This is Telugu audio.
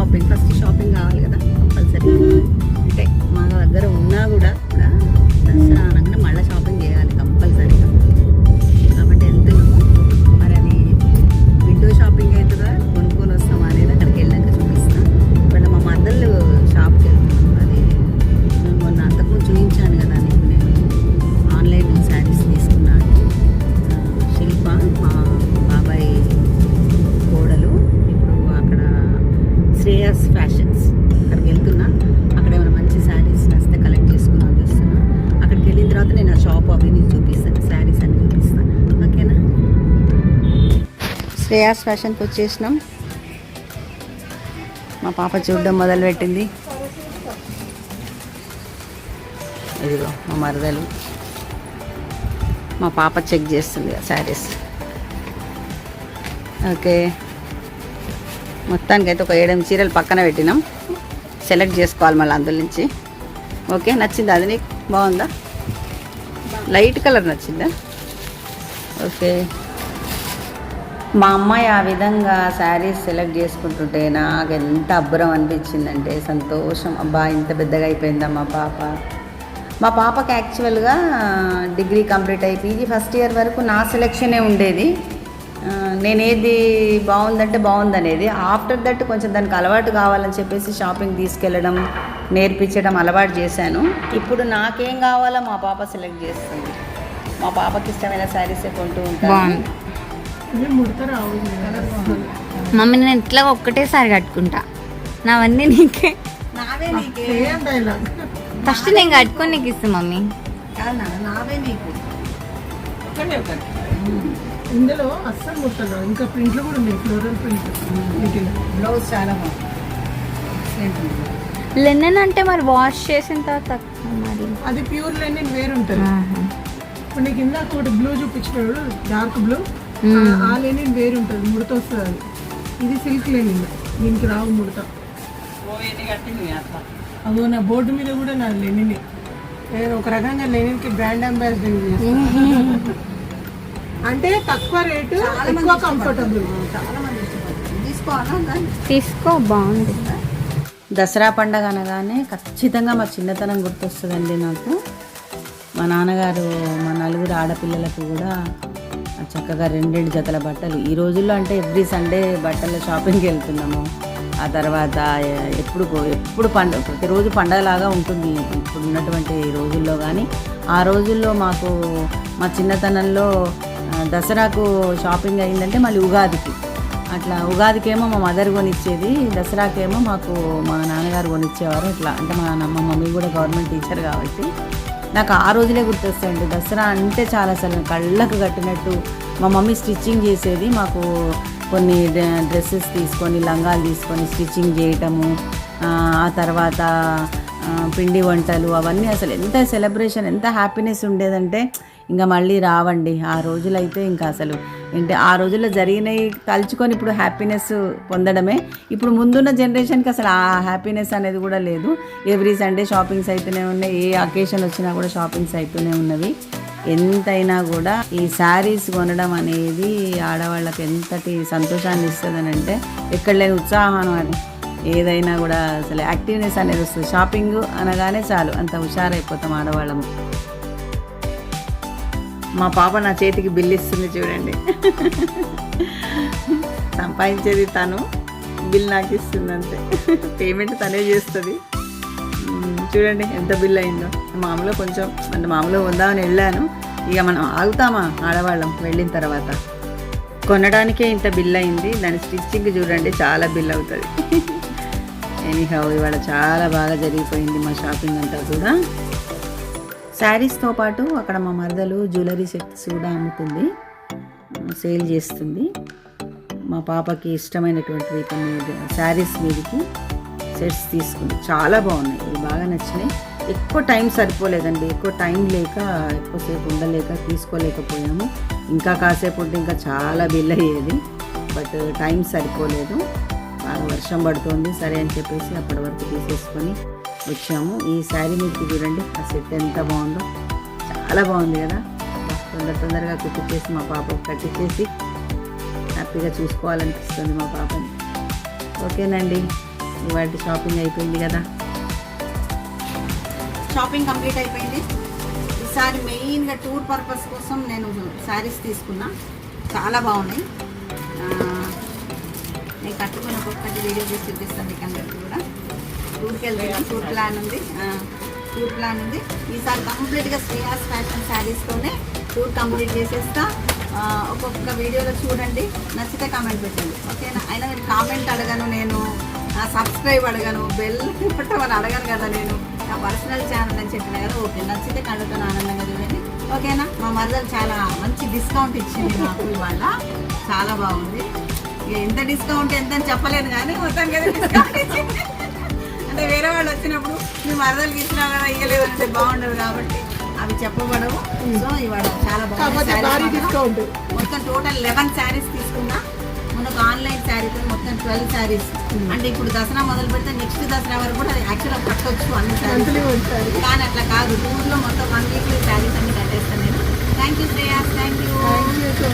షాపింగ్ ఫస్ట్ షాపింగ్ కావాలి కదా కంపల్సరీ. అంటే మా దగ్గర ఉన్నా కూడా శ్రేయస్ ఫ్యాషన్స్ అక్కడికి వెళ్తున్నా. అక్కడ ఏమైనా మంచి శారీస్ నచ్చితే కలెక్ట్ చేసుకుందాం చూస్తున్నా. అక్కడికి వెళ్ళిన తర్వాత నేను ఆ షాప్ అవి నీకు చూపిస్తాను శారీస్ అన్ని చూపిస్తాను ఓకేనా? శ్రేయాస్ ఫ్యాషన్కి వచ్చేసినాం. మా పాప చూడడం మొదలుపెట్టింది. ఇదిగో మా మరదలు. మా పాప చెక్ చేస్తుంది ఆ శారీస్ ఓకే. మొత్తానికైతే ఒక ఏడెనిమిది చీరలు పక్కన పెట్టినాం. సెలెక్ట్ చేసుకోవాలి మళ్ళీ అందులో నుంచి. ఓకే నచ్చిందా అది నీకు బాగుందా? లైట్ కలర్ నచ్చిందా? ఓకే మా అమ్మాయి ఆ విధంగా శారీస్ సెలెక్ట్ చేసుకుంటుంటే నాకు ఎంత అబ్బురం అనిపించిందంటే సంతోషం. అబ్బా ఇంత పెద్దగా అయిపోయిందా మా పాప? మా పాపకి యాక్చువల్గా డిగ్రీ కంప్లీట్ అయ్యి పీజీ ఫస్ట్ ఇయర్ వరకు నా సెలెక్షనే ఉండేది. ఆ, నేను ఏది బాగుందంటే బాగుందనేది. ఆఫ్టర్ దట్ కొంచెం దానికి అలవాటు కావాలని చెప్పేసి షాపింగ్ తీసుకెళ్ళడం నేర్పించడం అలవాటు చేశాను. ఇప్పుడు నాకేం కావాలో మా పాప సెలెక్ట్ చేస్తుంది. మా పాపకి ఇష్టమైన శారీసే కొంటూ ఉంటాను. బాగుంది. మమ్మీ నేను ఇట్లా ఒక్కటేసారి కట్టుకుంటా. నావన్నీ నీకే. నావే నీకే. ఫస్ట్ నేను కట్టుకొని నీకు ఇస్తా మమ్మీ. నావే నీకు. ఇందులో అస్సలు ముట్టదు. ఇంకా ప్రింట్లు కూడా ఉన్నాయి. Floral print. వీటిలో. బ్లౌజ్ చాలా బాగుంది. Excellent ఉంది. లెనన్ అంటే మరి వాష్ చేసిన తర్వాత మరి? అది ప్యూర్ లెనిన్ వేరు ఉంటుంది. ఇప్పుడు నీకు ఇందాక ఒకటి బ్లూ చూపించినాడు డార్క్ బ్లూ ఆ లెనిన్ వేరు ఉంటుంది. ముడత వస్తుంది. అది ఇది సిల్క్ లెనిన్ దీనికి రావు ముడత. అదో నా బోర్డు మీద కూడా నా లెనిన్ నేను ఒక రకంగా లెనిన్కి బ్రాండ్ అంబాసిడర్ చేస్తాను అంటే తక్కువ రేటు ఎక్కువ కంఫర్టబుల్? తీసుకో బాగుంది. దసరా పండగ అనగానే ఖచ్చితంగా మా చిన్నతనం గుర్తొస్తుందండి నాకు. మా నాన్నగారు మా నలుగురు ఆడపిల్లలకు కూడా చక్కగా రెండు రెండు జతల బట్టలు. ఈ రోజుల్లో అంటే ఎవ్రీ సండే బట్టల షాపింగ్కి వెళ్తున్నాము. ఆ తర్వాత ఎప్పుడు ఎప్పుడు పండుగ ప్రతిరోజు పండగలాగా ఉంటుంది ఇప్పుడు ఉన్నటువంటి రోజుల్లో కానీ ఆ రోజుల్లో మాకు మా చిన్నతనంలో దసరాకు షాపింగ్ అయిందంటే మళ్ళీ ఉగాదికి. అట్లా ఉగాదికేమో మా మదర్ కొనిచ్చేది దసరాకేమో మాకు మా నాన్నగారు కొనిచ్చేవారు ఇట్లా. అంటే మా నా- మా మమ్మీ కూడా గవర్నమెంట్ టీచర్ కాబట్టి. నాకు ఆ రోజులే గుర్తొస్తాయండి. దసరా అంటే చాలా అసలు కళ్ళకు కట్టినట్టు. మా మమ్మీ స్టిచ్చింగ్ చేసేది మాకు కొన్ని డ్రెస్సెస్ తీసుకొని లంగాలు తీసుకొని స్టిచ్చింగ్ చేయటము ఆ తర్వాత పిండి వంటలు అవన్నీ అసలు ఎంత సెలబ్రేషన్ ఎంత హ్యాపీనెస్ ఉండేదంటే ఇంకా మళ్ళీ రావండి. ఆ రోజులైతే ఇంకా అసలు ఏంటి ఆ రోజుల్లో జరిగినవి తలుచుకొని ఇప్పుడు హ్యాపీనెస్ పొందడమే. ఇప్పుడు ముందున్న జనరేషన్కి అసలు ఆ హ్యాపీనెస్ అనేది కూడా లేదు. ఎవ్రీ సండే షాపింగ్స్ అయితేనే ఉన్నాయి ఏ అకేషన్ వచ్చినా కూడా షాపింగ్స్ అయితేనే ఉన్నవి. ఎంతైనా కూడా ఈ శారీస్ కొనడం అనేది ఆడవాళ్ళకి ఎంతటి సంతోషాన్ని ఇస్తుందని అంటే ఎక్కడ లేని ఉత్సాహం అని. ఏదైనా కూడా అసలు యాక్టివ్నెస్ అనేది వస్తుంది. షాపింగ్ అనగానే చాలు. అంత హుషారైపోతాం ఆడవాళ్ళము. మా పాప నా చేతికి బిల్ ఇస్తుంది చూడండి. సంపాదించేది తను. బిల్ నాకు ఇస్తుంది అంతే. పేమెంట్ తనే చేస్తుంది. చూడండి ఎంత బిల్ అయిందో. మామూలుగా కొంచెం అంటే మామూలుగా ఉందామని వెళ్ళాను. ఇక మనం ఆగుతామా ఆడవాళ్ళం వెళ్ళిన తర్వాత? కొనడానికే ఇంత బిల్ అయింది. దాని స్టిచ్చింగ్ చూడండి చాలా బిల్ అవుతుంది. ఎనీహౌ ఇవాళ చాలా బాగా జరిగిపోయింది మా షాపింగ్ అంతా కూడా. శారీస్తో పాటు అక్కడ మా మరదలు జ్యువెలరీ సెట్స్ కూడా అమ్ముతుంది. సేల్ చేస్తుంది. మా పాపకి ఇష్టమైనటువంటివి కొన్ని శారీస్ మీదకి సెట్స్ తీసుకుంది. చాలా బాగున్నాయి. ఇవి బాగా నచ్చినాయి. ఎక్కువ టైం సరిపోలేదండి. ఎక్కువ టైం లేక ఎక్కువసేపు ఉండలేక తీసుకోలేకపోయాము. ఇంకా కాసేపు ఉంటే ఇంకా చాలా బిల్ అయ్యేది. బట్ టైం సరిపోలేదు. బాగా వర్షం పడుతోంది. సరే అని చెప్పేసి అప్పటి వరకు తీసేసుకొని వచ్చాము. ఈ శారీ మీకు చూడండి ఆ సెట్ ఎంత బాగుందో. చాలా బాగుంది కదా. తొందర తొందరగా కుట్టించేసి మా పాపకు కట్టించేసి హ్యాపీగా చూసుకోవాలనిపిస్తుంది మా పాపని. ఓకేనండి ఇవాటి షాపింగ్ అయిపోయింది కదా. షాపింగ్ కంప్లీట్ అయిపోయింది. ఈసారి మెయిన్గా టూర్ పర్పస్ కోసం నేను శారీస్ తీసుకున్నా. చాలా బాగున్నాయి. నేను కట్టుకుని ఒక్కొక్కటి వీడియో చేసి చూపిస్తాను మీకు అందరికీ కూడా. టూర్కి వెళ్తున్నాం టూర్ ప్లాన్ ఉంది. టూర్ ప్లాన్ ఉంది. ఈసారి కంప్లీట్గా శ్రేయాస్ ఫ్యాషన్ శారీస్తోనే టూర్ కంప్లీట్ చేసేస్తా. ఒక్కొక్క వీడియోలో చూడండి. నచ్చితే కామెంట్ పెట్టండి. ఓకేనా? అయినా మీరు కామెంట్ అడగను నేను సబ్స్క్రైబ్ అడగను బెల్ కొట్టమని అడగను కదా నేను. నా పర్సనల్ ఛానల్ అని చెప్పిన కదా ఓకే. నచ్చితే కళ్ళతో ఆనందంగా చూడండి. ఓకేనా? మా మరదలు చాలా మంచి డిస్కౌంట్ ఇచ్చింది నాకు ఇవాళ. చాలా బాగుంది. ఎంత డిస్కౌంట్ ఎంత అని చెప్పలేను కానీ డిస్కౌంట్ ఇచ్చింది అంటే వేరే వాళ్ళు వచ్చినప్పుడు మీ మరదలు ఇచ్చినా కదా ఇవ్వలేదు అంటే బాగుండదు కాబట్టి అవి చెప్పబడవు సో ఇవాళ చాలా బాగుంది డిస్కౌంట్ మొత్తం టోటల్ లెవెన్ శారీస్ తీసుకున్నా. మనకు ఆన్లైన్ శారీతో మొత్తం ట్వెల్వ్ శారీస్. అంటే ఇప్పుడు దసరా మొదలు పెడితే నెక్స్ట్ దసరా వరకు కూడా యాక్చువల్గా కట్టొచ్చు అన్ని శారీస్. ఉంటారు కానీ అట్లా కాదు. టూర్లో మొత్తం వన్ వీక్ శారీస్ అన్ని కట్టేస్తాను నేను. Thank you Shreyas. Thank you